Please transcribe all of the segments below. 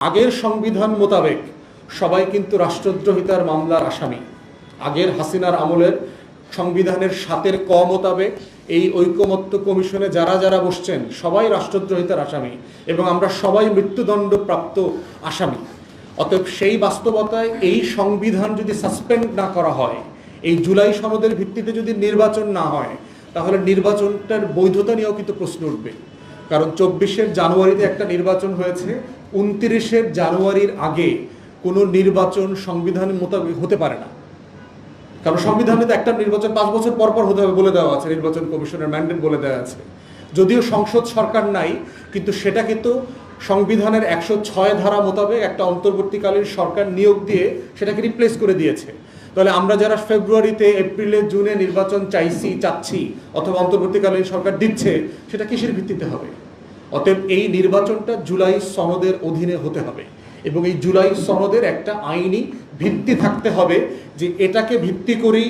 আগের সংবিধান মোতাবেক সবাই কিন্তু রাষ্ট্রদ্রোহিতার মামলার আসামি। আগের হাসিনার আমলের সংবিধানের সাতের ক মোতাবেক এই ঐকমত্য কমিশনে যারা যারা বসছেন, সবাই রাষ্ট্রদ্রোহিতার আসামি এবং আমরা সবাই মৃত্যুদণ্ড প্রাপ্ত আসামি। অতএব সেই বাস্তবতায় এই সংবিধান যদি সাসপেন্ড না করা হয়, এই জুলাই সনদের ভিত্তিতে যদি নির্বাচন না হয়, তাহলে নির্বাচনটার বৈধতা নিয়েও কিন্তু প্রশ্ন উঠবে। কারণ চব্বিশের জানুয়ারিতে একটা নির্বাচন হয়েছে, উনত্রিশের জানুয়ারির আগে কোনো নির্বাচন সংবিধান মোতাবেক হতে পারে না। কারণ সংবিধানে তো একটা নির্বাচন পাঁচ বছর পর পর হতে হবে বলে দেওয়া আছে, নির্বাচন কমিশনের ম্যান্ডেট বলে দেওয়া আছে। যদিও সংসদ সরকার নাই, কিন্তু সেটা কিন্তু সংবিধানের একশো ছয় ধারা মোতাবেক একটা অন্তর্বর্তীকালীন সরকার নিয়োগ দিয়ে সেটাকে রিপ্লেস করে দিয়েছে। তাহলে আমরা যারা ফেব্রুয়ারিতে, এপ্রিলে, জুনে নির্বাচন চাইছি, চাচ্ছি, অথবা অন্তর্বর্তীকালীন সরকার দিচ্ছে, সেটা কিসের ভিত্তিতে হবে? অতএব এই নির্বাচনটা জুলাই সনদের অধীনে হতে হবে। এবং এই জুলাই সনদের একটা আইনি ভিত্তি থাকতে হবে যে এটাকে ভিত্তি করেই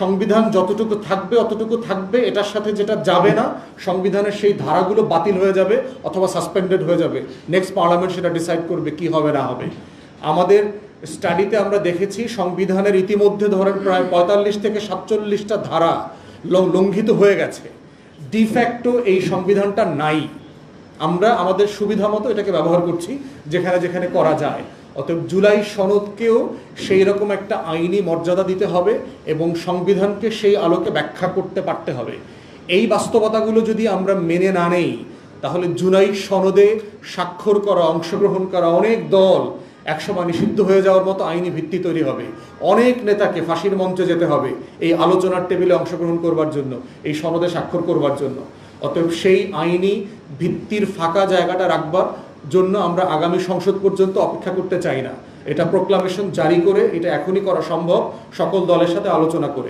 সংবিধান যতটুকু থাকবে, অতটুকু থাকবে, এটার সাথে যেটা যাবে না, সংবিধানের সেই ধারাগুলো বাতিল হয়ে যাবে অথবা সাসপেন্ডেড হয়ে যাবে। নেক্সট পার্লামেন্ট সেটা ডিসাইড করবে কি হবে, না হবে। আমাদের স্টাডিতে আমরা দেখেছি সংবিধানের ইতিমধ্যে ধরেন প্রায় পঁয়তাল্লিশ থেকে সাতচল্লিশটা ধারা লঙ্ঘিত হয়ে গেছে। ডিফ্যাক্টো এই সংবিধানটা নাই। আমরা আমাদের সুবিধা মতো এটাকে ব্যবহার করছি, যেখানে যেখানে করা যায়। অতএব জুলাই সনদকেও সেই রকম একটা আইনি মর্যাদা দিতে হবে এবং সংবিধানকে সেই আলোকে ব্যাখ্যা করতে পারতে হবে। এই বাস্তবতাগুলো যদি আমরা মেনে না নেই, তাহলে জুলাই সনদে স্বাক্ষর করা, অংশগ্রহণ করা অনেক দল একসময় নিষিদ্ধ হয়ে যাওয়ার মতো আইনি ভিত্তি তৈরি হবে। অনেক নেতাকে ফাঁসির মঞ্চে যেতে হবে এই আলোচনার টেবিলে অংশগ্রহণ করবার জন্য, এই সনদে স্বাক্ষর করবার জন্য। অতএব সেই আইনি ভিত্তির ফাঁকা জায়গাটা রাখবার জন্য আমরা আগামী সংসদ পর্যন্ত অপেক্ষা করতে চাই না। এটা প্রোক্লামেশন জারি করে, এটা এখনই করা সম্ভব। সকল দলের সাথে আলোচনা করে।